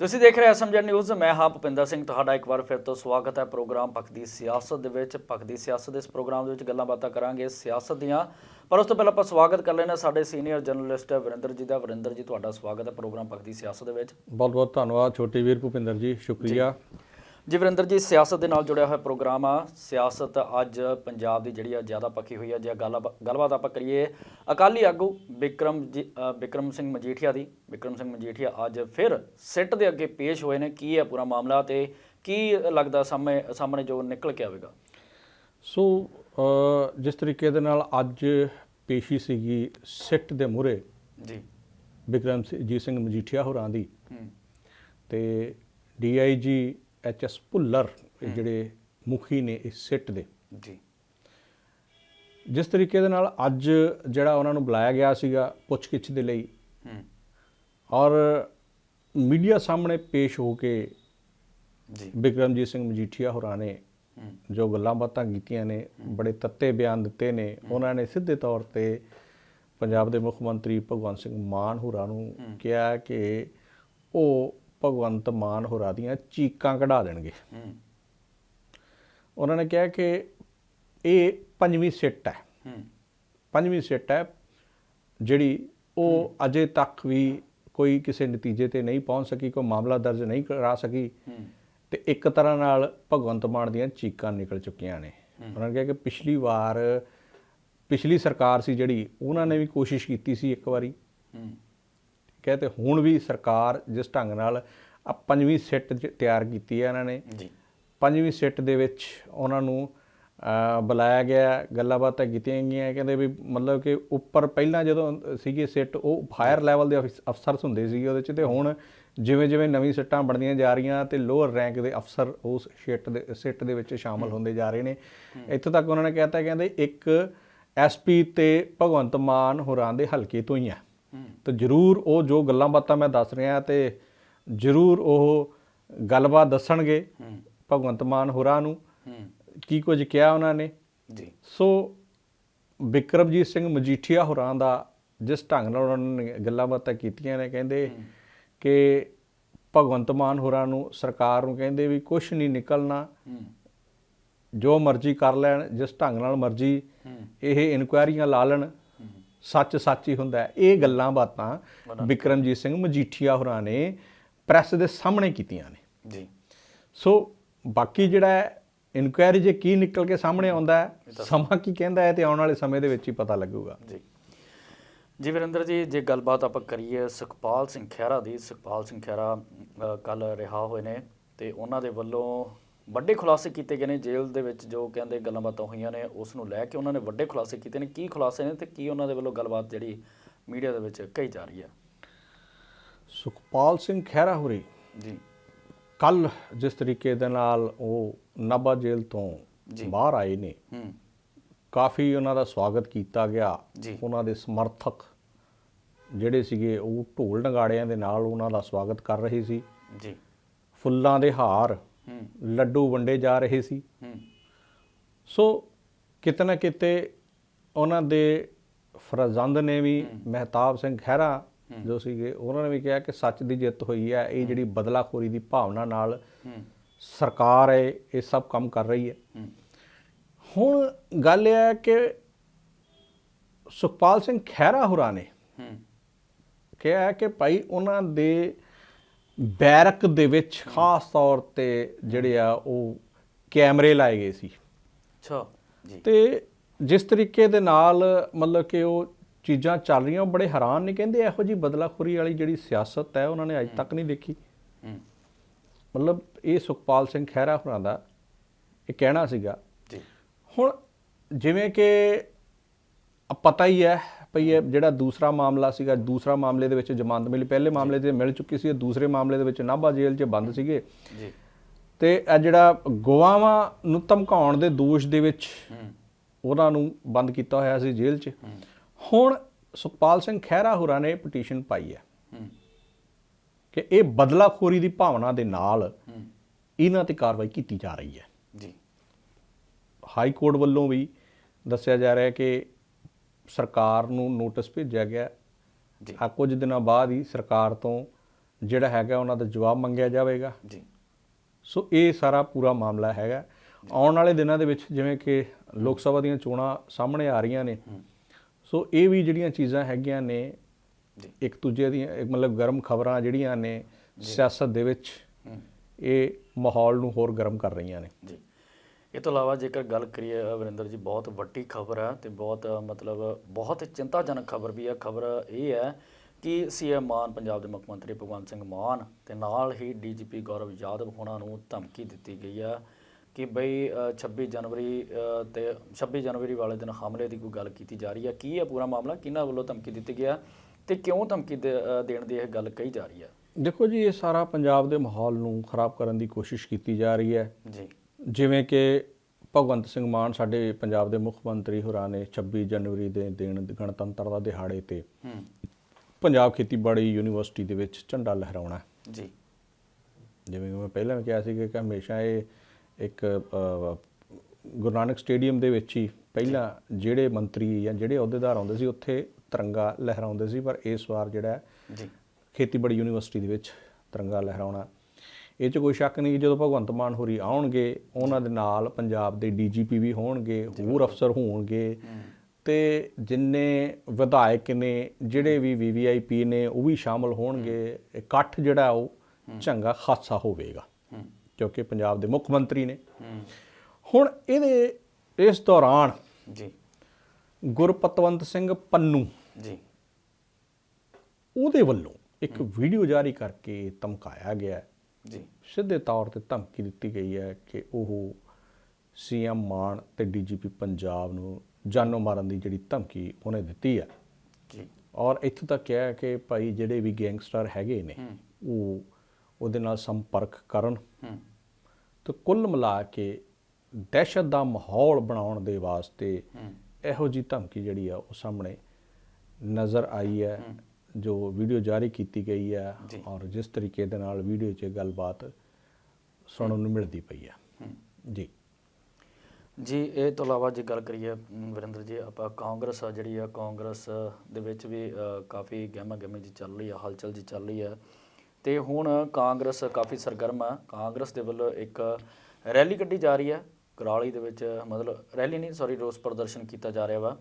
ਤੁਸੀਂ ਦੇਖ ਰਹੇ ਐਸਐਮਜੀ ਨਿਊਜ਼ ਮੈਂ ਹਾਂ ਭੁਪਿੰਦਰ ਸਿੰਘ ਤੁਹਾਡਾ ਇੱਕ ਵਾਰ ਫਿਰ ਤੋਂ ਸਵਾਗਤ ਹੈ ਪ੍ਰੋਗਰਾਮ ਪੱਖ ਦੀ ਸਿਆਸਤ ਦੇ ਵਿੱਚ। ਪੱਖ ਦੀ ਸਿਆਸਤ ਦੇ ਇਸ ਪ੍ਰੋਗਰਾਮ ਦੇ ਵਿੱਚ ਗੱਲਾਂ ਬਾਤਾਂ ਕਰਾਂਗੇ ਸਿਆਸਤ ਦੀਆਂ। ਪਰ ਉਸ ਤੋਂ ਪਹਿਲਾਂ ਆਪਾਂ ਸਵਾਗਤ ਕਰ ਲੈਣਾ ਸਾਡੇ ਸੀਨੀਅਰ ਜਰਨਲਿਸਟ ਵਰਿੰਦਰ ਜੀ ਦਾ। ਵਰਿੰਦਰ ਜੀ ਤੁਹਾਡਾ ਸਵਾਗਤ ਹੈ ਪ੍ਰੋਗਰਾਮ ਪੱਖ ਦੀ ਸਿਆਸਤ ਦੇ ਵਿੱਚ। ਬਹੁਤ ਬਹੁਤ ਧੰਨਵਾਦ ਛੋਟੇ ਵੀਰ ਭੁਪਿੰਦਰ ਜੀ ਸ਼ੁਕਰੀਆ। ਜੀ ਵਰਿੰਦਰ ਜੀ ਸਿਆਸਤ ਦੇ ਨਾਲ ਜੁੜਿਆ ਹੋਇਆ ਪ੍ਰੋਗਰਾਮ ਆ। ਸਿਆਸਤ ਅੱਜ ਪੰਜਾਬ ਦੀ ਜਿਹੜੀ ਆ ਜ਼ਿਆਦਾ ਪੱਕੀ ਹੋਈ ਆ। ਜੇ ਗੱਲ ਗੱਲਬਾਤ ਆਪਾਂ ਕਰੀਏ ਅਕਾਲੀ ਆਗੂ ਵਿਕਰਮ ਵਿਕਰਮ ਸਿੰਘ ਮਜੀਠੀਆ ਦੀ। ਵਿਕਰਮ ਸਿੰਘ ਮਜੀਠੀਆ ਅੱਜ ਫਿਰ ਸਿੱਟ ਦੇ ਅੱਗੇ ਪੇਸ਼ ਹੋਏ ਨੇ। ਕੀ ਹੈ ਪੂਰਾ ਮਾਮਲਾ ਤੇ ਕੀ ਲੱਗਦਾ ਸਾਹਮਣੇ ਸਾਹਮਣੇ ਜੋ ਨਿਕਲ ਕੇ ਆਵੇਗਾ? ਸੋ ਜਿਸ ਤਰੀਕੇ ਦੇ ਨਾਲ ਅੱਜ ਪੇਸ਼ੀ ਸੀਗੀ ਸਿੱਟ ਦੇ ਮੂਹਰੇ ਜੀ। ਵਿਕਰਮ ਸਿੰਘ- ਜੀ ਸਿੰਘ ਮਜੀਠੀਆ ਹੋਰਾਂ ਦੀ। ਤੇ ਡੀਆਈਜੀ ਐਚਐਸ ਭੁੱਲਰ ਇਹ ਜਿਹੜੇ ਮੁਖੀ ਨੇ ਇਸ ਸਿੱਟ ਦੇ। ਜੀ। ਜਿਸ ਤਰੀਕੇ ਦੇ ਨਾਲ ਅੱਜ ਜਿਹੜਾ ਉਹਨਾਂ ਨੂੰ ਬੁਲਾਇਆ ਗਿਆ ਸੀਗਾ ਪੁੱਛਗਿੱਛ ਦੇ ਲਈ ਹੂੰ। ਔਰ ਮੀਡੀਆ ਸਾਹਮਣੇ ਪੇਸ਼ ਹੋ ਕੇ ਜੀ। ਵਿਕਰਮਜੀਤ ਸਿੰਘ ਮਜੀਠੀਆ ਹੋਰਾਂ ਨੇ ਜੋ ਗੱਲਾਂ ਬਾਤਾਂ ਕੀਤੀਆਂ ਨੇ ਬੜੇ ਤੱਤੇ ਬਿਆਨ ਦਿੱਤੇ ਨੇ। ਉਹਨਾਂ ਨੇ ਸਿੱਧੇ ਤੌਰ ਤੇ ਪੰਜਾਬ ਦੇ ਮੁੱਖ ਮੰਤਰੀ ਭਗਵੰਤ ਸਿੰਘ ਮਾਨ ਹੋਰਾਂ ਨੂੰ ਕਿਹਾ ਕਿ ਉਹ ਭਗਵੰਤ ਮਾਨ ਹੋਰਾਂ ਦੀਆਂ ਚੀਕਾਂ ਕਢਾ ਦੇਣਗੇ। ਉਹਨਾਂ ਨੇ ਕਿਹਾ ਕਿ ਇਹ ਪੰਜਵੀਂ ਸਿੱਟ ਹੈ। ਪੰਜਵੀਂ ਸਿੱਟ ਹੈ ਜਿਹੜੀ ਉਹ ਅਜੇ ਤੱਕ ਵੀ ਕੋਈ ਕਿਸੇ ਨਤੀਜੇ ਤੇ ਨਹੀਂ ਪਹੁੰਚ ਸਕੀ ਕੋਈ ਮਾਮਲਾ ਦਰਜ ਨਹੀਂ ਕਰਾ ਸਕੀ। ਤੇ ਇੱਕ ਤਰ੍ਹਾਂ ਨਾਲ ਭਗਵੰਤ ਮਾਨ ਦੀਆਂ ਚੀਕਾਂ ਨਿਕਲ ਚੁੱਕੀਆਂ ਨੇ। ਉਹਨਾਂ ਨੇ ਕਿਹਾ ਕਿ ਪਿਛਲੀ ਵਾਰ ਪਿਛਲੀ ਸਰਕਾਰ ਸੀ ਜਿਹੜੀ ਉਹਨਾਂ ਨੇ ਵੀ ਕੋਸ਼ਿਸ਼ ਕੀਤੀ ਸੀ ਇੱਕ ਵਾਰੀ। ਠੀਕ ਹੈ ਤੇ ਹੁਣ ਵੀ ਸਰਕਾਰ ਜਿਸ ਢੰਗ ਨਾਲ ਆ ਪੰਜਵੀਂ ਸਿੱਟ ਤਿਆਰ ਕੀਤੀ ਹੈ ਇਹਨਾਂ ਨੇ। ਜੀ। ਪੰਜਵੀਂ ਸਿੱਟ ਦੇ ਵਿੱਚ ਉਹਨਾਂ ਨੂੰ ਬੁਲਾਇਆ ਗਿਆ ਗੱਲਾਂ ਬਾਤਾਂ ਕੀਤੀਆਂ ਗਈਆਂ ਕਹਿੰਦੇ ਵੀ ਮਤਲਬ ਕਿ ਉੱਪਰ ਪਹਿਲਾਂ ਜਦੋਂ ਸੀਗੇ ਸਿੱਟ ਉਹ ਹਾਇਰ ਲੈਵਲ ਦੇ ਅਫਿਸ- ਅਫਸਰ ਹੁੰਦੇ ਸੀਗੇ ਉਹਦੇ ਚ ਤੇ ਹੁਣ ਜਿਵੇਂ ਜਿਵੇਂ ਨਵੀਂ ਸਿੱਟਾਂ ਬਣਦੀਆਂ ਜਾ ਰਹੀਆਂ ਤੇ ਲੋਅਰ ਰੈਂਕ ਦੇ ਅਫਸਰ ਉਸ ਸਿੱਟ ਦੇ ਸਿੱਟ ਦੇ ਵਿੱਚ ਸ਼ਾਮਲ ਹੁੰਦੇ ਜਾ ਰਹੇ ਨੇ। ਇੱਥੋਂ ਤੱਕ ਉਹਨਾਂ ਨੇ ਕਹਿਤਾ ਕਹਿੰਦੇ ਇੱਕ ਐਸਪੀ ਤੇ ਭਗਵੰਤ ਮਾਨ ਹੋਰਾਂ ਦੇ ਹਲਕੇ ਤੋਂ ਹੀ ਆ। ਤੇ ਜਰੂਰ ਉਹ ਜੋ ਗੱਲਾਂ ਬਾਤਾਂ ਮੈਂ ਦੱਸ ਰਿਹਾ ਤੇ ਜਰੂਰ ਉਹ ਗੱਲਬਾਤ ਦੱਸਣਗੇ ਭਗਵੰਤ ਮਾਨ ਹੋਰਾਂ ਨੂੰ। ਕੀ ਕੁਝ ਕਿਹਾ ਉਹਨਾਂ ਨੇ? ਜੀ। ਸੋ ਵਿਕਰਮਜੀਤ ਸਿੰਘ ਮਜੀਠੀਆ ਹੋਰਾਂ ਦਾ ਜਿਸ ਢੰਗ ਨਾਲ ਉਹਨਾਂ ਨੇ ਗੱਲਾਂ ਬਾਤਾਂ ਕੀਤੀਆਂ ਨੇ ਕਹਿੰਦੇ ਕਿ ਭਗਵੰਤ ਮਾਨ ਹੋਰਾਂ ਨੂੰ ਸਰਕਾਰ ਨੂੰ ਕਹਿੰਦੇ ਵੀ ਕੁਝ ਨਹੀਂ ਨਿਕਲਣਾ। ਜੋ ਮਰਜ਼ੀ ਕਰ ਲੈਣ ਜਿਸ ਢੰਗ ਨਾਲ ਮਰਜ਼ੀ ਇਹ ਇਨਕੁਆਇਰੀਆਂ ਲਾ ਲੈਣ। ਸੱਚ ਸੱਚ ਹੀ ਹੁੰਦਾ। ਇਹ ਗੱਲਾਂ ਬਾਤਾਂ ਵਿਕਰਮਜੀਤ ਸਿੰਘ ਮਜੀਠੀਆ ਹੋਰਾਂ ਨੇ ਪ੍ਰੈਸ ਦੇ ਸਾਹਮਣੇ ਕੀਤੀਆਂ ਨੇ। ਜੀ। ਸੋ ਬਾਕੀ ਜਿਹੜਾ ਇਨਕੁਆਇਰੀ ਜੇ ਕੀ ਨਿਕਲ ਕੇ ਸਾਹਮਣੇ ਆਉਂਦਾ ਹੈ ਸਮਾਂ ਕੀ ਕਹਿੰਦਾ ਹੈ ਤੇ ਆਉਣ ਵਾਲੇ ਸਮੇਂ ਦੇ ਵਿੱਚ ਹੀ ਪਤਾ ਲੱਗੂਗਾ। ਜੀ। ਜੀ ਵਰਿੰਦਰ ਜੀ ਜੇ ਗੱਲਬਾਤ ਆਪਾਂ ਕਰੀਏ ਸੁਖਪਾਲ ਸਿੰਘ ਖਹਿਰਾ ਦੀ ਸੁਖਪਾਲ ਸਿੰਘ ਖਹਿਰਾ ਕੱਲ ਰਿਹਾ ਹੋਏ ਨੇ ਤੇ ਉਹਨਾਂ ਦੇ ਵੱਲੋਂ ਵੱਡੇ ਖੁਲਾਸੇ ਕੀਤੇ ਗਏ ਨੇ ਜੇਲ੍ਹ ਦੇ ਵਿੱਚ ਜੋ ਕਹਿੰਦੇ ਗੱਲਾਂ ਬਾਤਾਂ ਹੋਈਆਂ ਨੇ ਉਸ ਨੂੰ ਲੈ ਕੇ ਉਹਨਾਂ ਨੇ ਵੱਡੇ ਖੁਲਾਸੇ ਕੀਤੇ ਨੇ। ਕੀ ਖੁਲਾਸੇ ਨੇ ਤੇ ਕੀ ਉਹਨਾਂ ਦੇ ਵੱਲੋਂ ਗੱਲਬਾਤ ਜਿਹੜੀ ਮੀਡੀਆ ਦੇ ਵਿੱਚ ਕਹੀ ਜਾ ਰਹੀ ਹੈ? ਸੁਖਪਾਲ ਸਿੰਘ ਖਹਿਰਾ ਹੋਰੀ ਜੀ। ਕੱਲ ਜਿਸ ਤਰੀਕੇ ਦੇ ਨਾਲ ਉਹ ਨਾਭਾ ਜੇਲ੍ਹ ਤੋਂ। ਬਾਹਰ ਆਏ ਨੇ ਹੂੰ। ਕਾਫੀ ਉਹਨਾਂ ਦਾ ਸਵਾਗਤ ਕੀਤਾ ਗਿਆ। ਉਹਨਾਂ ਦੇ ਸਮਰਥਕ ਜਿਹੜੇ ਸੀਗੇ ਉਹ ਢੋਲ ਨਗਾੜਿਆਂ ਦੇ ਨਾਲ ਉਹਨਾਂ ਦਾ ਸਵਾਗਤ ਕਰ ਰਹੇ ਸੀ। ਜੀ। ਫੁੱਲਾਂ ਦੇ ਹਾਰ ਲੱਡੂ ਵੰਡੇ ਜਾ ਰਹੇ ਸੀ। ਹੂੰ। ਸੋ ਕਿਤੇ ਨਾ ਕਿਤੇ ਉਹਨਾਂ ਦੇ ਫਰਜ਼ੰਦ ਨੇ ਵੀ ਮਹਿਤਾਬ ਸਿੰਘ ਖਹਿਰਾ ਜੋ ਸੀਗੇ ਉਹਨਾਂ ਨੇ ਵੀ ਕਿਹਾ ਕਿ ਸੱਚ ਦੀ ਜਿੱਤ ਹੋਈ ਹੈ ਇਹ ਜਿਹੜੀ ਬਦਲਾਖੋਰੀ ਦੀ ਭਾਵਨਾ ਨਾਲ ਸਰਕਾਰ ਹੈ ਇਹ ਸਭ ਕੰਮ ਕਰ ਰਹੀ ਹੈ। ਹੁਣ ਗੱਲ ਇਹ ਹੈ ਕਿ ਸੁਖਪਾਲ ਸਿੰਘ ਖਹਿਰਾ ਹੋਰਾਂ ਨੇ ਕਿਹਾ ਹੈ ਕਿ ਭਾਈ ਉਹਨਾਂ ਦੇ ਬੈਰਕ ਦੇ ਵਿੱਚ ਖਾਸ ਤੌਰ ਤੇ ਜਿਹੜੇ ਆ ਉਹ ਕੈਮਰੇ ਲਾਏ ਗਏ ਸੀ। ਅੱਛਾ ਜੀ। ਤੇ ਜਿਸ ਤਰੀਕੇ ਦੇ ਨਾਲ ਮਤਲਬ ਕਿ ਉਹ ਚੀਜ਼ਾਂ ਚੱਲ ਰਹੀਆਂ ਉਹ ਬੜੇ ਹੈਰਾਨ ਨੇ ਕਹਿੰਦੇ ਇਹੋ ਜੀ ਬਦਲਾਖੋਰੀ ਵਾਲੀ ਜਿਹੜੀ ਸਿਆਸਤ ਹੈ ਉਹਨਾਂ ਨੇ ਅੱਜ ਤੱਕ ਨਹੀਂ ਦੇਖੀ। ਹੂੰ। ਮਤਲਬ ਇਹ ਸੁਖਪਾਲ ਸਿੰਘ ਖਹਿਰਾ ਹੋਰਾਂ ਦਾ ਇਹ ਕਹਿਣਾ ਸੀਗਾ। ਜੀ। ਹੁਣ ਜਿਵੇਂ ਕਿ ਪਤਾ ਹੀ ਹੈ ਭਈ ਇਹ ਜਿਹੜਾ ਦੂਸਰਾ ਮਾਮਲਾ ਸੀਗਾ ਦੂਸਰਾ ਮਾਮਲੇ ਦੇ ਵਿੱਚ ਜ਼ਮਾਨਤ ਮਿਲੀ। ਪਹਿਲੇ ਮਾਮਲੇ ਤੇ ਮਿਲ ਚੁੱਕੀ ਸੀ ਦੂਸਰੇ ਮਾਮਲੇ ਦੇ ਵਿੱਚ ਨਾਭਾ ਜੇਲ੍ਹ 'ਚ ਬੰਦ ਸੀਗੇ। ਜੀ। ਤੇ ਇਹ ਜਿਹੜਾ ਗਵਾਵਾਂ ਨੂੰ ਧਮਕਾਉਣ ਦੇ ਦੋਸ਼ ਦੇ ਵਿੱਚ ਉਹਨਾਂ ਨੂੰ ਬੰਦ ਕੀਤਾ ਹੋਇਆ ਸੀ ਜੇਲ੍ਹ 'ਚ। ਹੁਣ ਸੁਖਪਾਲ ਸਿੰਘ ਖਹਿਰਾ ਹੋਰਾਂ ਨੇ ਪਟੀਸ਼ਨ ਪਾਈ ਹੈ ਕਿ ਇਹ ਬਦਲਾਖੋਰੀ ਦੀ ਭਾਵਨਾ ਦੇ ਨਾਲ ਇਹਨਾਂ ਤੇ ਕਾਰਵਾਈ ਕੀਤੀ ਜਾ ਰਹੀ ਹੈ। ਜੀ। ਹਾਈ ਕੋਰਟ ਵੱਲੋਂ ਵੀ ਦੱਸਿਆ ਜਾ ਰਿਹਾ ਹੈ ਕਿ ਸਰਕਾਰ ਨੂੰ ਨੋਟਿਸ ਭੇਜਿਆ ਗਿਆ। ਜੀ। ਆ ਕੁਝ ਦਿਨਾਂ ਬਾਅਦ ਹੀ ਸਰਕਾਰ ਤੋਂ ਜਿਹੜਾ ਹੈਗਾ ਉਹਨਾਂ ਦਾ ਜਵਾਬ ਮੰਗਿਆ ਜਾਵੇਗਾ। ਜੀ। ਸੋ ਇਹ ਸਾਰਾ ਪੂਰਾ ਮਾਮਲਾ ਹੈਗਾ। ਆਉਣ ਵਾਲੇ ਦਿਨਾਂ ਦੇ ਵਿੱਚ ਜਿਵੇਂ ਕਿ ਲੋਕ ਸਭਾ ਦੀਆਂ ਚੋਣਾਂ ਸਾਹਮਣੇ ਆ ਰਹੀਆਂ ਨੇ। ਸੋ ਇਹ ਵੀ ਜਿਹੜੀਆਂ ਚੀਜ਼ਾਂ ਹੈਗੀਆਂ ਨੇ। ਇੱਕ ਦੂਜੇ ਦੀਆਂ ਇੱਕ ਮਤਲਬ ਗਰਮ ਖਬਰਾਂ ਜਿਹੜੀਆਂ ਨੇ ਸਿਆਸਤ ਦੇ ਵਿੱਚ ਇਹ ਮਾਹੌਲ ਨੂੰ ਹੋਰ ਗਰਮ ਕਰ ਰਹੀਆਂ ਨੇ। ਜੀ। ਇਹ ਤੋਂ ਇਲਾਵਾ ਜੇਕਰ ਗੱਲ ਕਰੀਏ ਵਰਿੰਦਰ ਜੀ ਬਹੁਤ ਵੱਡੀ ਖਬਰ ਹੈ ਤੇ ਬਹੁਤ ਮਤਲਬ ਬਹੁਤ ਚਿੰਤਾਜਨਕ ਖਬਰ ਵੀ ਹੈ ਖਬਰ ਇਹ ਹੈ ਕਿ ਸੀਐਮ ਮਾਨ ਪੰਜਾਬ ਦੇ ਮੁੱਖ ਮੰਤਰੀ ਭਗਵੰਤ ਸਿੰਘ ਮਾਨ ਤੇ ਨਾਲ ਹੀ ਡੀਜੀਪੀ ਗੌਰਵ ਯਾਦਵ ਹੋਣਾ ਨੂੰ ਧਮਕੀ ਦਿੱਤੀ ਗਈ ਹੈ ਕਿ ਬਈ ਅ, 26 ਜਨਵਰੀ ਤੇ 26 ਜਨਵਰੀ ਵਾਲੇ ਦਿਨ ਹਮਲੇ ਦੀ ਕੋਈ ਗੱਲ ਕੀਤੀ ਜਾ ਰਹੀ ਹੈ ਕੀ ਹੈ ਪੂਰਾ ਮਾਮਲਾ? ਕਿਹਨਾਂ ਵੱਲੋਂ ਧਮਕੀ ਦਿੱਤੀ ਗਿਆ ਤੇ ਕਿਉਂ ਧਮਕੀ ਦੇਣ ਦੀ ਇਹ ਗੱਲ ਕਹੀ ਜਾ ਰਹੀ ਹੈ ਦੇਖੋ ਜੀ ਇਹ ਸਾਰਾ ਪੰਜਾਬ ਦੇ ਮਾਹੌਲ ਨੂੰ ਖਰਾਬ ਕਰਨ ਦੀ ਕੋਸ਼ਿਸ਼ ਕੀਤੀ ਜਾ ਰਹੀ ਹੈ। ਜੀ। ਜਿਵੇਂ ਕਿ ਭਗਵੰਤ ਸਿੰਘ ਮਾਨ ਸਾਡੇ ਪੰਜਾਬ ਦੇ ਮੁੱਖ ਮੰਤਰੀ ਹੋਰਾਂ ਨੇ 26 ਜਨਵਰੀ ਦੇ ਦਿਨ ਗਣਤੰਤਰ ਦਾ ਦਿਹਾੜੇ ਤੇ ਪੰਜਾਬ ਖੇਤੀਬਾੜੀ ਯੂਨੀਵਰਸਿਟੀ ਦੇ ਵਿੱਚ ਝੰਡਾ ਲਹਿਰਾਉਣਾ। ਜੀ। ਜਿਵੇਂ ਕਿ ਮੈਂ ਪਹਿਲਾਂ ਵੀ ਕਿਹਾ ਸੀ ਕਿ ਹਮੇਸ਼ਾ ਇਹ ਇੱਕ ਗੁਰੂ ਨਾਨਕ ਸਟੇਡੀਅਮ ਦੇ ਵਿੱਚ ਹੀ ਪਹਿਲਾਂ ਜਿਹੜੇ ਮੰਤਰੀ ਜਾਂ ਜਿਹੜੇ ਅਹੁਦੇਦਾਰ ਆਉਂਦੇ ਸੀ ਉੱਥੇ ਤਿਰੰਗਾ ਲਹਿਰਾਉਂਦੇ ਸੀ ਪਰ ਇਸ ਵਾਰ ਜਿਹੜਾ ਜੀ। ਖੇਤੀਬਾੜੀ ਯੂਨੀਵਰਸਿਟੀ ਦੇ ਵਿੱਚ ਤਿਰੰਗਾ ਲਹਿਰਾਉਣਾ ਇਹ 'ਚ ਕੋਈ ਸ਼ੱਕ ਨਹੀਂ ਜਦੋਂ ਭਗਵੰਤ ਮਾਨ ਹੋਰੀ ਆਉਣਗੇ ਉਹਨਾਂ ਦੇ ਨਾਲ ਪੰਜਾਬ ਦੇ ਡੀਜੀਪੀ ਵੀ ਹੋਣਗੇ ਹੋਰ ਅਫਸਰ ਹੋਣਗੇ। ਤੇ ਜਿੰਨੇ ਵਿਧਾਇਕ ਨੇ ਜਿਹੜੇ ਵੀ ਵੀਵੀਆਈਪੀ ਨੇ ਉਹ ਵੀ ਸ਼ਾਮਲ ਹੋਣਗੇ। ਇਕੱਠ ਜਿਹੜਾ ਉਹ ਚੰਗਾ ਖਾਸਾ ਹੋਵੇਗਾ। ਕਿਉਂਕਿ ਪੰਜਾਬ ਦੇ ਮੁੱਖ ਮੰਤਰੀ ਨੇ। ਹੁਣ ਇਹਦੇ ਇਸ ਦੌਰਾਨ ਜੀ। ਗੁਰਪਤਵੰਤ ਸਿੰਘ ਪੰਨੂ ਜੀ। ਉਹਦੇ ਵੱਲੋਂ ਇੱਕ ਵੀਡੀਓ ਜਾਰੀ ਕਰਕੇ ਧਮਕਾਇਆ ਗਿਆ। ਜੀ। ਸਿੱਧੇ ਤੌਰ ਤੇ ਧਮਕੀ ਦਿੱਤੀ ਗਈ ਹੈ ਕਿ ਉਹ ਸੀਐਮ ਮਾਨ ਤੇ ਡੀਜੀਪੀ ਪੰਜਾਬ ਨੂੰ ਜਾਨੋਂ ਮਾਰਨ ਦੀ ਜਿਹੜੀ ਧਮਕੀ ਉਹਨੇ ਦਿੱਤੀ ਹੈ। ਜੀ। ਔਰ ਇੱਥੋਂ ਤੱਕ ਕਿਹਾ ਹੈ ਕਿ ਭਾਈ ਜਿਹੜੇ ਵੀ ਗੈਂਗਸਟਰ ਹੈਗੇ ਨੇ ਉਹ ਉਹਦੇ ਨਾਲ ਸੰਪਰਕ ਕਰਨ। ਤੇ ਕੁੱਲ ਮਿਲਾ ਕੇ ਦਹਿਸ਼ਤ ਦਾ ਮਾਹੌਲ ਬਣਾਉਣ ਦੇ ਵਾਸਤੇ ਇਹੋ ਜੀ ਧਮਕੀ ਜਿਹੜੀ ਆ ਉਹ ਸਾਹਮਣੇ ਨਜ਼ਰ ਆਈ ਹੈ। ਜੋ ਵੀਡੀਓ ਜਾਰੀ ਕੀਤੀ ਗਈ ਹੈ। ਔਰ ਜਿਸ ਤਰੀਕੇ ਦੇ ਨਾਲ ਵੀਡੀਓ 'ਚ ਗੱਲਬਾਤ ਸੁਣਨ ਨੂੰ ਮਿਲਦੀ ਪਈ ਹੈ। ਜੀ। ਜੀ ਇਹ ਤੋਂ ਇਲਾਵਾ ਜੇ ਗੱਲ ਕਰੀਏ ਵਰਿੰਦਰ ਜੀ ਆਪਾਂ ਕਾਂਗਰਸ ਆ ਜਿਹੜੀ ਆ ਕਾਂਗਰਸ ਦੇ ਵਿੱਚ ਵੀ ਕਾਫੀ ਗਹਿਮਾ ਗਹਿਮੀ ਜੀ ਚੱਲ ਰਹੀ ਆ ਹਲਚਲ ਜੀ ਚੱਲ ਰਹੀ ਆ। ਤੇ ਹੁਣ ਕਾਂਗਰਸ ਕਾਫੀ ਸਰਗਰਮ ਆ। ਕਾਂਗਰਸ ਦੇ ਵੱਲੋਂ ਇੱਕ ਰੈਲੀ ਕੱਢੀ ਜਾ ਰਹੀ ਹੈ ਕਰਾਲੀ ਦੇ ਵਿੱਚ ਮਤਲਬ ਰੈਲੀ ਨਹੀਂ ਸੌਰੀ ਰੋਸ ਪ੍ਰਦਰਸ਼ਨ ਕੀਤਾ ਜਾ ਰਿਹਾ ਵਾ।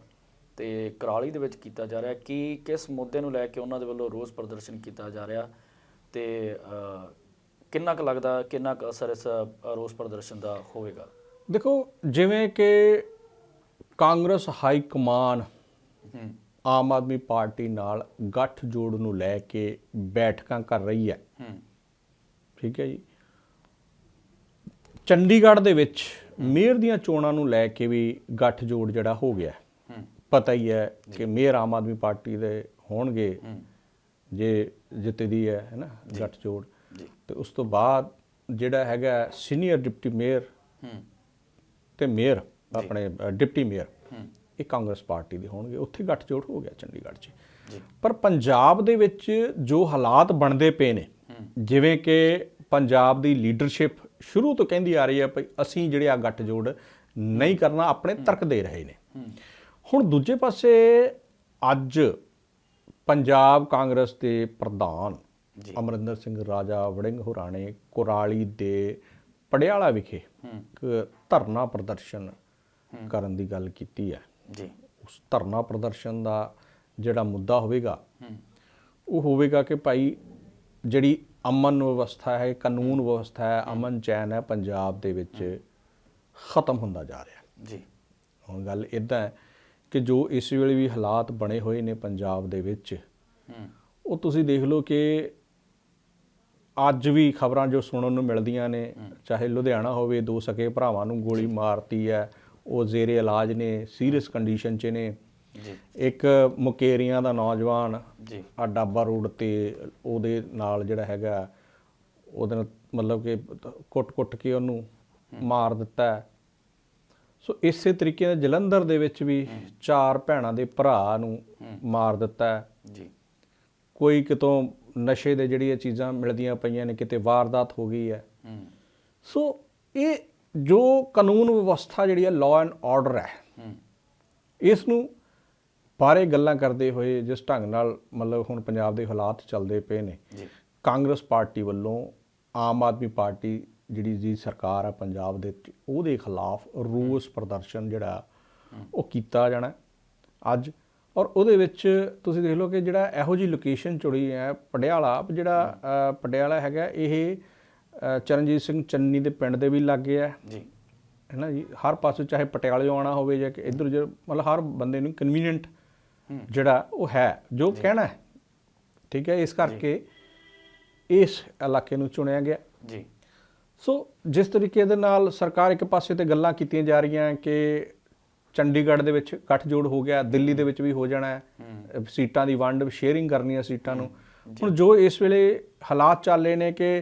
ਤੇ ਕਰਾਲੀ ਦੇ ਵਿੱਚ ਕੀਤਾ ਜਾ ਰਿਹਾ ਕਿ ਕਿਸ ਮੁੱਦੇ ਨੂੰ ਲੈ ਕੇ ਉਹਨਾਂ ਦੇ ਵੱਲੋਂ ਰੋਸ ਪ੍ਰਦਰਸ਼ਨ ਕੀਤਾ ਜਾ ਰਿਹਾ ਤੇ ਕਿੰਨਾ ਕੁ ਲੱਗਦਾ ਕਿੰਨਾ ਕੁ ਅਸਰ ਇਸ ਰੋਸ ਪ੍ਰਦਰਸ਼ਨ ਦਾ ਹੋਵੇਗਾ? ਦੇਖੋ ਜਿਵੇਂ ਕਿ ਕਾਂਗਰਸ ਹਾਈ ਕਮਾਨ ਆਮ ਆਦਮੀ ਪਾਰਟੀ ਨਾਲ ਗੱਠ ਜੋੜ ਨੂੰ ਲੈ ਕੇ ਬੈਠਕਾਂ ਕਰ ਰਹੀ ਹੈ। ਠੀਕ ਹੈ ਜੀ। ਚੰਡੀਗੜ੍ਹ ਦੇ ਵਿੱਚ ਮੇਅਰ ਦੀਆਂ ਚੋਣਾਂ ਨੂੰ ਲੈ ਕੇ ਵੀ ਗੱਠ ਜੋੜ ਜਿਹੜਾ ਹੋ ਗਿਆ। ਪਤਾ ਹੀ ਹੈ ਕਿ ਮੇਅਰ ਆਮ ਆਦਮੀ ਪਾਰਟੀ ਦੇ ਹੋਣਗੇ ਜੇ ਜਿੱਤਦੀ ਹੈ ਹੈ ਨਾ ਗੱਠ ਜੋੜ ਤੇ ਉਸ ਤੋਂ ਬਾਅਦ ਜਿਹੜਾ ਹੈਗਾ ਸੀਨੀਅਰ ਡਿਪਟੀ ਮੇਅਰ ਤੇ ਮੇਅਰ ਆਪਣੇ ਡਿਪਟੀ ਮੇਅਰ ਇਹ ਕਾਂਗਰਸ ਪਾਰਟੀ ਦੇ ਹੋਣਗੇ। ਉੱਥੇ ਗੱਠ ਜੋੜ ਹੋ ਗਿਆ ਚੰਡੀਗੜ੍ਹ 'ਚ। ਪਰ ਪੰਜਾਬ ਦੇ ਵਿੱਚ ਜੋ ਹਾਲਾਤ ਬਣਦੇ ਪਏ ਨੇ ਜਿਵੇਂ ਕਿ ਪੰਜਾਬ ਦੀ ਲੀਡਰਸ਼ਿਪ ਸ਼ੁਰੂ ਤੋਂ ਕਹਿੰਦੀ ਆ ਰਹੀ ਹੈ ਭਈ ਅਸੀਂ ਜਿਹੜੇ ਆ ਗੱਠ ਜੋੜ ਨਹੀਂ ਕਰਨਾ ਆਪਣੇ ਤਰਕ ਦੇ ਰਹੇ ਨੇ। ਹੁਣ ਦੂਜੇ ਪਾਸੇ ਅੱਜ ਪੰਜਾਬ ਕਾਂਗਰਸ ਦੇ ਪ੍ਰਧਾਨ ਅਮਰਿੰਦਰ ਸਿੰਘ ਰਾਜਾ ਵੜਿੰਗ ਹੋਰਾਂ ਨੇ ਕੁਰਾਲੀ ਦੇ ਪੜਿਆਲਾ ਵਿਖੇ ਇੱਕ ਧਰਨਾ ਪ੍ਰਦਰਸ਼ਨ ਕਰਨ ਦੀ ਗੱਲ ਕੀਤੀ ਹੈ। ਜੀ। ਉਸ ਧਰਨਾ ਪ੍ਰਦਰਸ਼ਨ ਦਾ ਜਿਹੜਾ ਮੁੱਦਾ ਹੋਵੇਗਾ ਉਹ ਹੋਵੇਗਾ ਕਿ ਭਾਈ ਜਿਹੜੀ ਅਮਨ ਵਿਵਸਥਾ ਹੈ ਕਾਨੂੰਨ ਵਿਵਸਥਾ ਹੈ ਅਮਨ ਚੈਨ ਹੈ ਪੰਜਾਬ ਦੇ ਵਿੱਚ ਖਤਮ ਹੁੰਦਾ ਜਾ ਰਿਹਾ। ਜੀ। ਹੁਣ ਗੱਲ ਇਦਾਂ ਹੈ ਕਿ ਜੋ ਇਸ ਵੇਲੇ ਵੀ ਹਾਲਾਤ ਬਣੇ ਹੋਏ ਨੇ ਪੰਜਾਬ ਦੇ ਵਿੱਚ ਉਹ ਤੁਸੀਂ ਦੇਖ ਲਓ ਕਿ ਅੱਜ ਵੀ ਖਬਰਾਂ ਜੋ ਸੁਣਨ ਨੂੰ ਮਿਲਦੀਆਂ ਨੇ ਚਾਹੇ ਲੁਧਿਆਣਾ ਹੋਵੇ ਦੋ ਸਕੇ ਭਰਾਵਾਂ ਨੂੰ ਗੋਲੀ ਮਾਰਤੀ ਹੈ ਉਹ ਜ਼ੇਰੇ ਇਲਾਜ ਨੇ ਸੀਰੀਅਸ ਕੰਡੀਸ਼ਨ 'ਚ ਨੇ। ਜੀ। ਇੱਕ ਮੁਕੇਰੀਆਂ ਦਾ ਨੌਜਵਾਨ ਜੀ। ਆ ਡਾਬਾ ਰੋਡ ਤੇ ਉਹਦੇ ਨਾਲ ਜਿਹੜਾ ਹੈਗਾ ਉਹਦੇ ਨਾਲ ਮਤਲਬ ਕਿ ਕੁੱਟ-ਕੁੱਟ ਕੇ ਉਹਨੂੰ ਮਾਰ ਦਿੱਤਾ ਹੈ। ਸੋ ਇਸੇ ਤਰੀਕੇ ਨਾਲ ਜਲੰਧਰ ਦੇ ਵਿੱਚ ਵੀ ਚਾਰ ਭੈਣਾਂ ਦੇ ਭਰਾ ਨੂੰ ਮਾਰ ਦਿੱਤਾ ਹੈ। ਜੀ। ਕੋਈ ਕਿਤੋਂ ਨਸ਼ੇ ਦੇ ਜਿਹੜੀਆਂ ਚੀਜ਼ਾਂ ਮਿਲਦੀਆਂ ਪਈਆਂ ਨੇ ਕਿਤੇ ਵਾਰਦਾਤ ਹੋ ਗਈ ਹੈ। ਸੋ ਇਹ ਜੋ ਕਾਨੂੰਨ ਵਿਵਸਥਾ ਜਿਹੜੀ ਹੈ ਲਾਅ ਐਂਡ ਆਰਡਰ ਹੈ ਇਸ ਨੂੰ ਬਾਰੇ ਗੱਲਾਂ ਕਰਦੇ ਹੋਏ ਜਿਸ ਢੰਗ ਨਾਲ ਮਤਲਬ ਹੁਣ ਪੰਜਾਬ ਦੇ ਹਾਲਾਤ ਚੱਲਦੇ ਪਏ ਨੇ ਜੀ। ਕਾਂਗਰਸ ਪਾਰਟੀ ਵੱਲੋਂ ਆਮ ਆਦਮੀ ਪਾਰਟੀ ਜਿਹੜੀ ਜੀ ਸਰਕਾਰ ਆ ਪੰਜਾਬ ਦੇ ਉਹਦੇ ਖਿਲਾਫ ਰੋਸ ਪ੍ਰਦਰਸ਼ਨ ਜਿਹੜਾ ਉਹ ਕੀਤਾ ਜਾਣਾ ਅੱਜ। ਔਰ ਉਹਦੇ ਵਿੱਚ ਤੁਸੀਂ ਦੇਖ ਲਓ ਕਿ ਜਿਹੜਾ ਇਹੋ ਜੀ ਲੋਕੇਸ਼ਨ ਚੁਣੀ ਹੈ ਪਟਿਆਲਾ ਜਿਹੜਾ ਪਟਿਆਲਾ ਹੈਗਾ ਇਹ ਚਰਨਜੀਤ ਸਿੰਘ ਚੰਨੀ ਦੇ ਪਿੰਡ ਦੇ ਵੀ ਲਾਗੇ ਹੈ ਜੀ। ਹੈ ਨਾ ਜੀ? ਹਰ ਪਾਸੇ ਚਾਹੇ ਪਟਿਆਲੇ ਆਉਣਾ ਹੋਵੇ ਜਾਂ ਕਿ ਇੱਧਰ ਜੇ ਮਤਲਬ ਹਰ ਬੰਦੇ ਨੂੰ ਕਨਵੀਨੀਅੰਟ ਜਿਹੜਾ ਉਹ ਹੈ ਜੋ ਕਹਿਣਾ ਹੈ। ਠੀਕ ਹੈ? ਇਸ ਕਰਕੇ ਇਸ ਇਲਾਕੇ ਨੂੰ ਚੁਣਿਆ ਗਿਆ। ਜੀ। ਸੋ ਜਿਸ ਤਰੀਕੇ ਦੇ ਨਾਲ ਸਰਕਾਰ ਇੱਕ ਪਾਸੇ ਤੇ ਗੱਲਾਂ ਕੀਤੀਆਂ ਜਾ ਰਹੀਆਂ ਕਿ ਚੰਡੀਗੜ੍ਹ ਦੇ ਵਿੱਚ ਗੱਠਜੋੜ ਹੋ ਗਿਆ ਦਿੱਲੀ ਦੇ ਵਿੱਚ ਵੀ ਹੋ ਜਾਣਾ ਹੈ ਸੀਟਾਂ ਦੀ ਵੰਡ ਸ਼ੇਅਰਿੰਗ ਕਰਨੀ ਹੈ ਸੀਟਾਂ ਨੂੰ। ਹੁਣ ਜੋ ਇਸ ਵੇਲੇ ਹਾਲਾਤ ਚੱਲ ਰਹੇ ਨੇ ਕਿ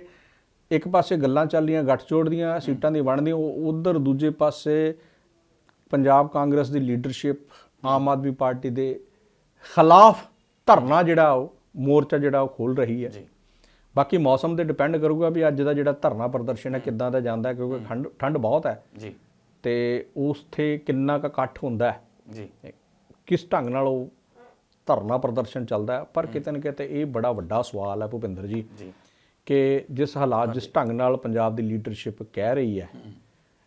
ਇੱਕ ਪਾਸੇ ਗੱਲਾਂ ਚੱਲ ਰਹੀਆਂ ਗੱਠਜੋੜ ਦੀਆਂ ਸੀਟਾਂ ਦੀ ਵੰਡ ਦੀਆਂ ਉਧਰ ਦੂਜੇ ਪਾਸੇ ਪੰਜਾਬ ਕਾਂਗਰਸ ਦੀ ਲੀਡਰਸ਼ਿਪ ਆਮ ਆਦਮੀ ਪਾਰਟੀ ਦੇ ਖਿਲਾਫ ਧਰਨਾ ਜਿਹੜਾ ਉਹ ਮੋਰਚਾ ਜਿਹੜਾ ਉਹ ਖੋਲ ਰਹੀ ਹੈ। ਜੀ। ਬਾਕੀ ਮੌਸਮ ਤੇ ਡਿਪੈਂਡ ਕਰੂਗਾ ਵੀ ਅੱਜ ਦਾ ਜਿਹੜਾ ਧਰਨਾ ਪ੍ਰਦਰਸ਼ਨ ਹੈ ਕਿੱਦਾਂ ਦਾ ਜਾਂਦਾ ਕਿਉਂਕਿ ਠੰਡ ਠੰਡ ਬਹੁਤ ਹੈ। ਜੀ। ਤੇ ਉਸ ਤੇ ਕਿੰਨਾ ਕੁ ਇਕੱਠ ਹੁੰਦਾ ਹੈ। ਜੀ। ਕਿਸ ਢੰਗ ਨਾਲ ਉਹ ਧਰਨਾ ਪ੍ਰਦਰਸ਼ਨ ਚੱਲਦਾ ਹੈ ਪਰ ਕਿਤੇ ਨਾ ਕਿਤੇ ਇਹ ਬੜਾ ਵੱਡਾ ਸਵਾਲ ਹੈ ਭੁਪਿੰਦਰ ਜੀ ਜੀ। ਕਿ ਜਿਸ ਹਾਲਾਤ ਜਿਸ ਢੰਗ ਨਾਲ ਪੰਜਾਬ ਦੀ ਲੀਡਰਸ਼ਿਪ ਕਹਿ ਰਹੀ ਹੈ।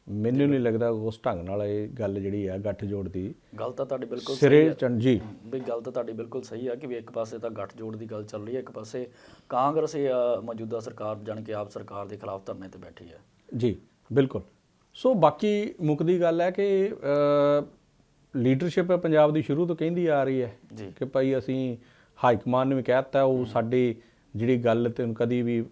ਮੈਨੂੰ ਨਹੀਂ ਲੱਗਦਾ ਉਸ ਢੰਗ ਨਾਲ ਇਹ ਗੱਲ ਜਿਹੜੀ ਹੈ ਗੱਠ ਜੋੜ ਦੀ ਗੱਲ ਤਾਂ ਤੁਹਾਡੀ ਬਿਲਕੁਲ ਸਹੀ ਸਿਰੇ ਹੈ ਚੰਨ ਜੀ। ਵੀ ਗੱਲ ਤਾਂ ਤੁਹਾਡੀ ਬਿਲਕੁਲ ਸਹੀ ਆ ਕਿ ਵੀ ਇੱਕ ਪਾਸੇ ਤਾਂ ਗੱਠਜੋੜ ਦੀ ਗੱਲ ਚੱਲ ਰਹੀ ਹੈ ਇੱਕ ਪਾਸੇ ਕਾਂਗਰਸ ਇਹ ਮੌਜੂਦਾ ਸਰਕਾਰ ਜਾਣ ਕੇ ਆਪ ਸਰਕਾਰ ਦੇ ਖਿਲਾਫ ਧਰਨੇ ਤੇ ਬੈਠੀ ਹੈ ਜੀ ਬਿਲਕੁਲ। ਸੋ ਬਾਕੀ ਮੁੱਕਦੀ ਗੱਲ ਹੈ ਕਿ ਲੀਡਰਸ਼ਿਪ ਹੈ ਪੰਜਾਬ ਦੀ ਸ਼ੁਰੂ ਤੋਂ ਕਹਿੰਦੀ ਆ ਰਹੀ ਹੈ ਕਿ ਭਾਈ ਅਸੀਂ ਹਾਈ ਕਮਾਂਡ ਨੂੰ ਵੀ ਕਹਿ ਦਿੱਤਾ ਉਹ ਸਾਡੀ ਜਿਹੜੀ ਗੱਲ ਤੇ ਕਦੀ ਵੀ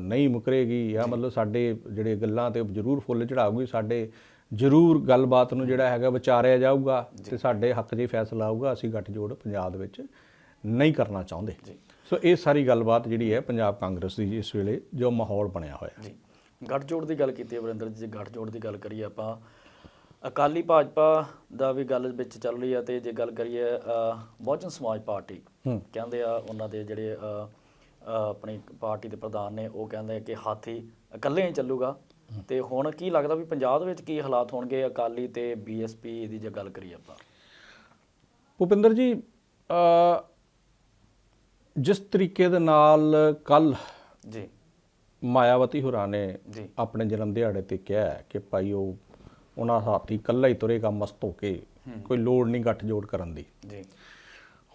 ਨਹੀਂ ਮੁਕਰੇਗੀ ਜਾਂ ਮਤਲਬ ਸਾਡੇ ਜਿਹੜੇ ਗੱਲਾਂ ਤੇ ਜ਼ਰੂਰ ਫੁੱਲ ਚੜਾਊਗੀ ਸਾਡੇ ਜ਼ਰੂਰ ਗੱਲਬਾਤ ਨੂੰ ਜਿਹੜਾ ਹੈਗਾ ਵਿਚਾਰਿਆ ਜਾਊਗਾ ਤੇ ਸਾਡੇ ਹੱਕ 'ਚ ਹੀ ਫੈਸਲਾ ਆਊਗਾ ਅਸੀਂ ਗੱਠਜੋੜ ਪੰਜਾਬ ਦੇ ਵਿੱਚ ਨਹੀਂ ਕਰਨਾ ਚਾਹੁੰਦੇ। ਸੋ ਇਹ ਸਾਰੀ ਗੱਲਬਾਤ ਜਿਹੜੀ ਹੈ ਪੰਜਾਬ ਕਾਂਗਰਸ ਦੀ ਇਸ ਵੇਲੇ ਜੋ ਮਾਹੌਲ ਬਣਿਆ ਹੋਇਆ। ਜੀ। ਗੱਠਜੋੜ ਦੀ ਗੱਲ ਕੀਤੀ ਹੈ ਵਰਿੰਦਰ ਜੀ ਗੱਠਜੋੜ ਦੀ ਗੱਲ ਕਰੀਏ ਆਪਾਂ ਅਕਾਲੀ ਭਾਜਪਾ ਦਾ ਵੀ ਗੱਲ ਵਿੱਚ ਚੱਲ ਰਹੀ ਹੈ ਤੇ ਜੇ ਗੱਲ ਕਰੀਏ ਬਹੁਜਨ ਸਮਾਜ ਪਾਰਟੀ ਹੂੰ। ਕਹਿੰਦੇ ਆ ਉਹਨਾਂ ਦੇ ਜਿਹੜੇ ਆਪਣੀ ਪਾਰਟੀ ਦੇ ਪ੍ਰਧਾਨ ਨੇ ਉਹ ਕਹਿੰਦੇ ਕਿ ਹਾਥੀ ਇਕੱਲੇ ਹੀ ਚੱਲੂਗਾ। ਤੇ ਹੁਣ ਕੀ ਲੱਗਦਾ ਵੀ ਪੰਜਾਬ ਦੇ ਵਿੱਚ ਕੀ ਹਾਲਾਤ ਹੋਣਗੇ? ਅਕਾਲੀ ਤੇ ਬੀਐਸਪੀ ਦੀ ਜੇ ਗੱਲ ਕਰੀਏ ਆਪਾਂ। ਭੁਪਿੰਦਰ ਜੀ ਅ, ਜਿਸ ਤਰੀਕੇ ਦੇ ਨਾਲ ਕੱਲ ਜੀ। ਮਾਇਆਵਤੀ ਹੋਰਾਂ ਨੇ ਆਪਣੇ ਜਨਮ ਦਿਹਾੜੇ ਤੇ ਕਿਹਾ ਕਿ ਭਾਈ ਉਹ ਉਹਨਾਂ ਹਾਥੀ ਇਕੱਲਾ ਹੀ ਤੁਰੇਗਾ ਮਸਤ ਹੋ ਕੇ ਕੋਈ ਲੋੜ ਨਹੀਂ ਗੱਠਜੋੜ ਕਰਨ ਦੀ। ਜੀ।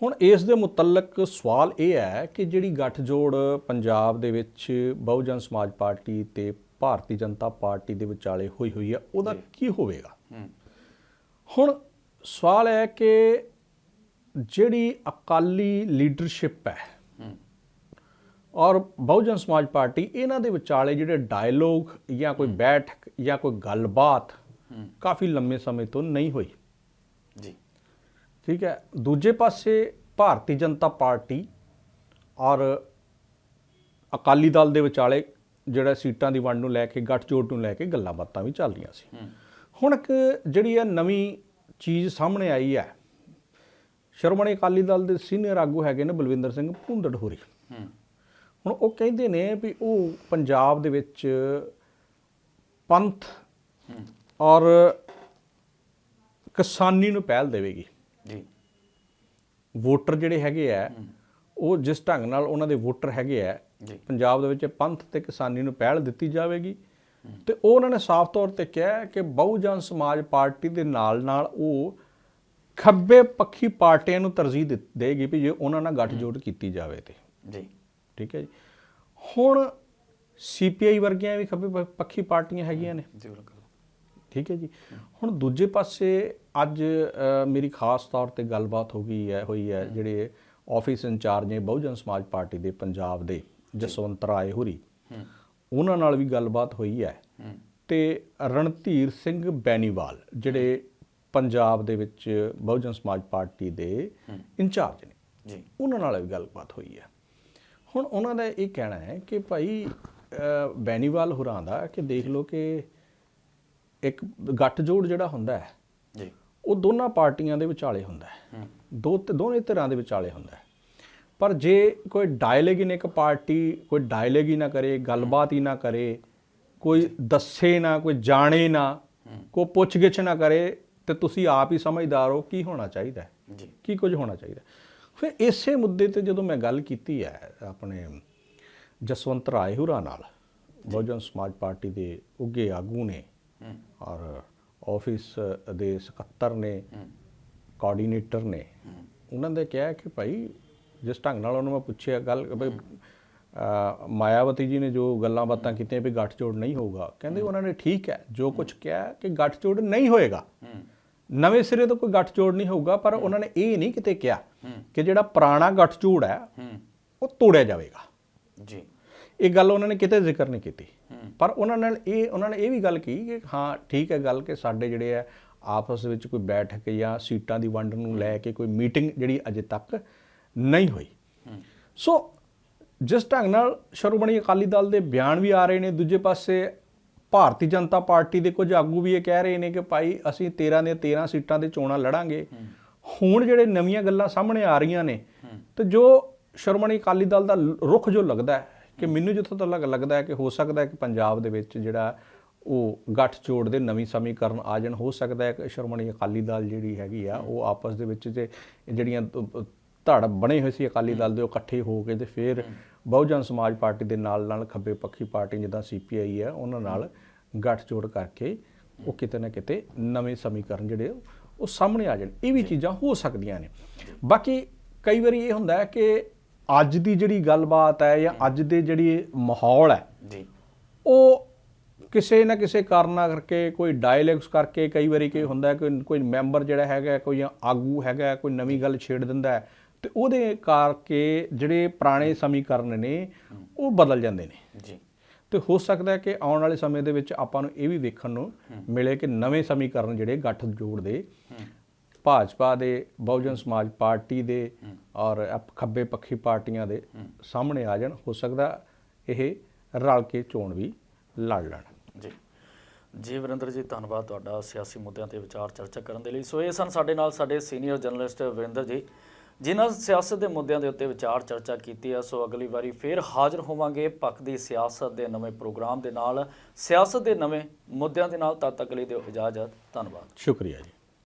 ਹੁਣ ਇਸ ਦੇ ਮੁਤਲਕ ਸਵਾਲ ਇਹ ਹੈ ਕਿ ਜਿਹੜੀ ਗੱਠਜੋੜ ਪੰਜਾਬ ਦੇ ਵਿੱਚ ਬਹੁਜਨ ਸਮਾਜ ਪਾਰਟੀ ਤੇ ਭਾਰਤੀ ਜਨਤਾ ਪਾਰਟੀ ਦੇ ਵਿਚਾਲੇ ਹੋਈ ਹੋਈ ਹੈ ਉਹਦਾ ਕੀ ਹੋਵੇਗਾ? ਹੁਣ ਸਵਾਲ ਹੈ ਕਿ ਜਿਹੜੀ ਅਕਾਲੀ ਲੀਡਰਸ਼ਿਪ ਹੈ ਔਰ ਬਹੁਜਨ ਸਮਾਜ ਪਾਰਟੀ ਇਹਨਾਂ ਦੇ ਵਿਚਾਲੇ ਜਿਹੜੇ ਡਾਇਲੋਗ ਜਾਂ ਕੋਈ ਬੈਠਕ ਜਾਂ ਕੋਈ ਗੱਲਬਾਤ ਕਾਫੀ ਲੰਮੇ ਸਮੇਂ ਤੋਂ ਨਹੀਂ ਹੋਈ। ਜੀ। ਠੀਕ ਹੈ। ਦੂਜੇ ਪਾਸੇ ਭਾਰਤੀ ਜਨਤਾ ਪਾਰਟੀ ਔਰ ਅਕਾਲੀ ਦਲ ਦੇ ਵਿਚਾਲੇ ਜਿਹੜਾ ਸੀਟਾਂ ਦੀ ਵੰਡ ਨੂੰ ਲੈ ਕੇ ਗੱਠਜੋੜ ਨੂੰ ਲੈ ਕੇ ਗੱਲਾਂ ਬਾਤਾਂ ਵੀ ਚੱਲ ਰਹੀਆਂ ਸੀ। ਹੂੰ। ਹੁਣ ਇੱਕ ਜਿਹੜੀ ਇਹ ਨਵੀਂ ਚੀਜ਼ ਸਾਹਮਣੇ ਆਈ ਹੈ ਸ਼੍ਰੋਮਣੀ ਅਕਾਲੀ ਦਲ ਦੇ ਸੀਨੀਅਰ ਆਗੂ ਹੈਗੇ ਨੇ ਬਲਵਿੰਦਰ ਸਿੰਘ ਭੁੰਦੜ ਹੋਰੀ। ਹੂੰ। ਹੁਣ ਉਹ ਕਹਿੰਦੇ ਨੇ ਵੀ ਉਹ ਪੰਜਾਬ ਦੇ ਵਿੱਚ ਪੰਥ ਹੂੰ। ਔਰ ਕਿਸਾਨੀ ਨੂੰ ਪਹਿਲ ਦੇਵੇਗੀ। ਵੋਟਰ ਜਿਹੜੇ ਹੈਗੇ ਆ ਉਹ ਜਿਸ ਢੰਗ ਨਾਲ ਉਹਨਾਂ ਦੇ ਵੋਟਰ ਹੈਗੇ ਆ ਪੰਜਾਬ ਦੇ ਵਿੱਚ ਪੰਥ ਤੇ ਕਿਸਾਨੀ ਨੂੰ ਪਹਿਲ ਦਿੱਤੀ ਜਾਵੇਗੀ। ਤੇ ਉਹ ਉਹਨਾਂ ਨੇ ਸਾਫ਼ ਤੌਰ ਤੇ ਕਿਹਾ ਕਿ ਬਹੁਜਨ ਸਮਾਜ ਪਾਰਟੀ ਦੇ ਨਾਲ ਨਾਲ ਉਹ ਖੱਬੇ ਪੱਖੀ ਪਾਰਟੀਆਂ ਨੂੰ ਤਰਜੀਹ ਦੇਗੀ ਵੀ ਜੇ ਉਹਨਾਂ ਨਾਲ ਗੱਠਜੋੜ ਕੀਤੀ ਜਾਵੇ ਤੇ। ਜੀ। ਠੀਕ ਹੈ ਜੀ। ਹੁਣ ਸੀਪੀਆਈ ਵਰਗੀਆਂ ਵੀ ਖੱਬੇ ਪੱਖੀ ਪਾਰਟੀਆਂ ਹੈਗੀਆਂ ਨੇ। ਜੀ ਬਿਲਕੁਲ। ਠੀਕ ਹੈ ਜੀ। ਹੁਣ ਦੂਜੇ ਪਾਸੇ ਅੱਜ ਮੇਰੀ ਖਾਸ ਤੌਰ ਤੇ ਗੱਲਬਾਤ ਹੋ ਗਈ ਹੈ ਹੋਈ ਹੈ ਜਿਹੜੇ ਆਫਿਸ ਇੰਚਾਰਜ ਨੇ ਬਹੁਜਨ ਸਮਾਜ ਪਾਰਟੀ ਦੇ ਪੰਜਾਬ ਦੇ ਜਸਵੰਤ ਰਾਏ ਹੋਰੀ। ਉਹਨਾਂ ਨਾਲ ਵੀ ਗੱਲਬਾਤ ਹੋਈ ਹੈ। ਤੇ ਰਣਧੀਰ ਸਿੰਘ ਬੈਨੀਵਾਲ ਜਿਹੜੇ ਪੰਜਾਬ ਦੇ ਵਿੱਚ ਬਹੁਜਨ ਸਮਾਜ ਪਾਰਟੀ ਦੇ ਇੰਚਾਰਜ ਨੇ। ਜੀ। ਉਹਨਾਂ ਨਾਲ ਵੀ ਗੱਲਬਾਤ ਹੋਈ ਹੈ। ਹੁਣ ਉਹਨਾਂ ਦਾ ਇਹ ਕਹਿਣਾ ਹੈ ਕਿ ਭਾਈ ਬੈਨੀਵਾਲ ਹੋਰਾਂ ਦਾ ਕਿ ਦੇਖ ਲਓ ਕਿ ਇੱਕ ਗੱਠਜੋੜ ਜਿਹੜਾ ਹੁੰਦਾ ਹੈ ਉਹ ਦੋਨਾਂ ਪਾਰਟੀਆਂ ਦੇ ਵਿਚਾਲੇ ਹੁੰਦਾ ਹੈ। ਦੋ ਦੋਨੇ ਧਿਰਾਂ ਦੇ ਵਿਚਾਲੇ ਹੁੰਦਾ ਹੈ। ਪਰ ਜੇ ਕੋਈ ਡਾਇਲੋਗ ਹੀ ਨਾ ਇੱਕ ਪਾਰਟੀ ਕੋਈ ਡਾਇਲੋਗ ਹੀ ਨਾ ਕਰੇ ਗੱਲਬਾਤ ਹੀ ਨਾ ਕਰੇ ਕੋਈ ਦੱਸੇ ਨਾ ਕੋਈ ਜਾਣੇ ਨਾ ਕੋਈ ਪੁੱਛਗਿੱਛ ਨਾ ਕਰੇ ਤੇ ਤੁਸੀਂ ਆਪ ਹੀ ਸਮਝਦਾਰ ਹੋ ਕੀ ਹੋਣਾ ਚਾਹੀਦਾ ਹੈ। ਜੀ। ਕੀ ਕੁਝ ਹੋਣਾ ਚਾਹੀਦਾ ਫਿਰ ਇਸੇ ਮੁੱਦੇ ਤੇ ਜਦੋਂ ਮੈਂ ਗੱਲ ਕੀਤੀ ਹੈ ਆਪਣੇ ਜਸਵੰਤ ਰਾਏ ਹੁਰਾਂ ਨਾਲ ਬਹੁਜਨ ਸਮਾਜ ਪਾਰਟੀ ਦੇ ਉੱਗੇ ਆਗੂ ਨੇ ਔਰ ਆਫਿਸ ਦੇ ਸਕੱਤਰ ਨੇ ਕੋਆਰਡੀਨੇਟਰ ਨੇ ਉਹਨਾਂ ਨੇ ਕਿਹਾ ਕਿ ਭਾਈ ਜਿਸ ਢੰਗ ਨਾਲ ਉਹਨੂੰ ਮੈਂ ਪੁੱਛਿਆ ਗੱਲ ਅਹ, ਮਾਇਆਵਤੀ ਜੀ ਨੇ ਜੋ ਗੱਲਾਂ ਬਾਤਾਂ ਕੀਤੀਆਂ ਵੀ ਗੱਠਜੋੜ ਨਹੀਂ ਹੋਊਗਾ ਕਹਿੰਦੇ ਉਹਨਾਂ ਨੇ ਠੀਕ ਹੈ ਜੋ ਕੁਝ ਕਿਹਾ ਕਿ ਗੱਠਜੋੜ ਨਹੀਂ ਹੋਏਗਾ। ਨਵੇਂ ਸਿਰੇ ਤੋਂ ਕੋਈ ਗੱਠਜੋੜ ਨਹੀਂ ਹੋਊਗਾ ਪਰ ਉਹਨਾਂ ਨੇ ਇਹ ਨਹੀਂ ਕਿਤੇ ਕਿਹਾ ਕਿ ਜਿਹੜਾ ਪੁਰਾਣਾ ਗੱਠਜੋੜ ਹੈ ਹੂੰ। ਉਹ ਤੋੜਿਆ ਜਾਵੇਗਾ। ਇਹ ਗੱਲ ਉਹਨਾਂ ਨੇ ਕਿਤੇ ਜ਼ਿਕਰ ਨਹੀਂ ਕੀਤੀ। ਪਰ ਉਹਨਾਂ ਨਾਲ ਇਹ ਉਹਨਾਂ ਨੇ ਇਹ ਵੀ ਗੱਲ ਕਹੀ ਕਿ ਹਾਂ ਠੀਕ ਹੈ ਗੱਲ ਕਿ ਸਾਡੇ ਜਿਹੜੇ ਆ ਆਪਸ ਵਿੱਚ ਕੋਈ ਬੈਠਕ ਜਾਂ ਸੀਟਾਂ ਦੀ ਵੰਡ ਨੂੰ ਲੈ ਕੇ ਕੋਈ ਮੀਟਿੰਗ ਜਿਹੜੀ ਅਜੇ ਤੱਕ ਨਹੀਂ ਹੋਈ। ਸੋ ਜਿਸ ਢੰਗ ਨਾਲ ਸ਼੍ਰੋਮਣੀ ਅਕਾਲੀ ਦਲ ਦੇ ਬਿਆਨ ਵੀ ਆ ਰਹੇ ਨੇ ਦੂਜੇ ਪਾਸੇ ਭਾਰਤੀ ਜਨਤਾ ਪਾਰਟੀ ਦੇ ਕੁਝ ਆਗੂ ਵੀ ਇਹ ਕਹਿ ਰਹੇ ਨੇ ਕਿ ਭਾਈ ਅਸੀਂ 13 ਦੇ 13 ਸੀਟਾਂ ਦੇ ਚੋਣਾਂ ਲੜਾਂਗੇ। ਹੁਣ ਜਿਹੜੇ ਨਵੀਆਂ ਗੱਲਾਂ ਸਾਹਮਣੇ ਆ ਰਹੀਆਂ ਨੇ ਤੇ ਜੋ ਸ਼੍ਰੋਮਣੀ ਅਕਾਲੀ ਦਲ ਦਾ ਰੁਖ ਜੋ ਲੱਗਦਾ ਹੈ ਕਿ ਮੈਨੂੰ ਜਿੱਥੋਂ ਤੱਕ ਲੱਗ- ਲੱਗਦਾ ਹੈ ਕਿ ਹੋ ਸਕਦਾ ਹੈ ਕਿ ਪੰਜਾਬ ਦੇ ਵਿੱਚ ਜਿਹੜਾ ਉਹ ਗੱਠ ਜੋੜ ਦੇ ਨਵੀਂ ਸਮੀਕਰਨ ਆ ਜਾਣ, ਹੋ ਸਕਦਾ ਹੈ ਕਿ ਸ਼੍ਰੋਮਣੀ ਅਕਾਲੀ ਦਲ ਜਿਹੜੀ ਹੈਗੀ ਆ, ਉਹ ਆਪਸ ਦੇ ਵਿੱਚ ਜੇ ਜਿਹੜੀਆਂ ਧੜ ਬਣੇ ਹੋਏ ਸੀ ਅਕਾਲੀ ਦਲ ਦੇ, ਉਹ ਇਕੱਠੇ ਹੋ ਕੇ ਤੇ ਫਿਰ ਬਹੁਜਨ ਸਮਾਜ ਪਾਰਟੀ ਦੇ ਨਾਲ ਨਾਲ ਖੱਬੇ ਪੱਖੀ ਪਾਰਟੀ ਜਿੱਦਾਂ ਸੀਪੀਆਈ ਹੈ, ਉਹਨਾਂ ਨਾਲ ਗੱਠ ਜੋੜ ਕਰਕੇ ਉਹ ਕਿਤੇ ਨਾ ਕਿਤੇ ਨਵੇਂ ਸਮੀਕਰਨ ਜਿਹੜੇ ਉਹ ਸਾਹਮਣੇ ਆ ਜਾਣ। ਇਹ ਵੀ ਚੀਜ਼ਾਂ ਹੋ ਸਕਦੀਆਂ ਨੇ। ਬਾਕੀ ਕਈ ਵਾਰੀ ਇਹ ਹੁੰਦਾ ਹੈ ਕਿ ਅੱਜ ਦੀ ਜਿਹੜੀ ਗੱਲਬਾਤ ਹੈ ਜਾਂ ਅੱਜ ਦੇ ਜਿਹੜੀ ਮਾਹੌਲ ਹੈ ਜੀ। ਉਹ ਕਿਸੇ ਨਾ ਕਿਸੇ ਕਾਰਨਾਂ ਕਰਕੇ ਕੋਈ ਡਾਇਲੌਗਸ ਕਰਕੇ ਕਈ ਵਾਰੀ ਕੀ ਹੁੰਦਾ ਕਿ ਕੋਈ ਮੈਂਬਰ ਜਿਹੜਾ ਹੈਗਾ ਕੋਈ ਆਗੂ ਹੈਗਾ ਕੋਈ ਨਵੀਂ ਗੱਲ ਛੇੜ ਦਿੰਦਾ ਤੇ ਉਹਦੇ ਕਰਕੇ ਜਿਹੜੇ ਪੁਰਾਣੇ ਸਮੀਕਰਨ ਨੇ ਉਹ ਬਦਲ ਜਾਂਦੇ ਨੇ। ਜੀ। ਤੇ ਹੋ ਸਕਦਾ ਹੈ ਕਿ ਆਉਣ ਵਾਲੇ ਸਮੇਂ ਦੇ ਵਿੱਚ ਆਪਾਂ ਨੂੰ ਇਹ ਵੀ ਵੇਖਣ ਨੂੰ ਮਿਲੇ ਕਿ ਨਵੇਂ ਸਮੀਕਰਨ ਜਿਹੜੇ ਗੱਠ ਜੋੜ ਦੇ ਭਾਜਪਾ ਦੇ ਬਹੁਜਨ ਸਮਾਜ ਪਾਰਟੀ ਦੇ ਔਰ ਖੱਬੇ ਪੱਖੀ ਪਾਰਟੀਆਂ ਦੇ ਸਾਹਮਣੇ ਆ ਜਾਣ ਹੋ ਸਕਦਾ ਇਹ ਰਲ ਕੇ ਚੋਣ ਵੀ ਲੜ ਲੈਣ। ਜੀ। ਜੀ ਵਰਿੰਦਰ ਜੀ ਧੰਨਵਾਦ ਤੁਹਾਡਾ ਸਿਆਸੀ ਮੁੱਦਿਆਂ ਤੇ ਵਿਚਾਰ ਚਰਚਾ ਕਰਨ ਦੇ ਲਈ। ਸੋ ਇਹ ਸਨ ਸਾਡੇ ਨਾਲ ਸਾਡੇ ਸੀਨੀਅਰ ਜਰਨਲਿਸਟ ਵਰਿੰਦਰ ਜੀ ਜਿਨ੍ਹਾਂ ਸਿਆਸਤ ਦੇ ਮੁੱਦਿਆਂ ਦੇ ਉੱਤੇ ਵਿਚਾਰ ਚਰਚਾ ਕੀਤੀ ਹੈ। ਸੋ ਅਗਲੀ ਵਾਰੀ ਫੇਰ ਹਾਜ਼ਰ ਹੋਵਾਂਗੇ ਪੱਖ ਦੀ ਸਿਆਸਤ ਦੇ ਨਵੇਂ ਪ੍ਰੋਗਰਾਮ ਦੇ ਨਾਲ। ਸਿਆਸਤ ਦੇ ਨਵੇਂ ਮੁੱਦਿਆਂ ਦੇ ਨਾਲ ਤਦ ਤੱਕ ਲਈ ਦਿਓ ਇਜਾਜ਼ਤ। ਧੰਨਵਾਦ। ਸ਼ੁਕਰੀਆ ਜੀ।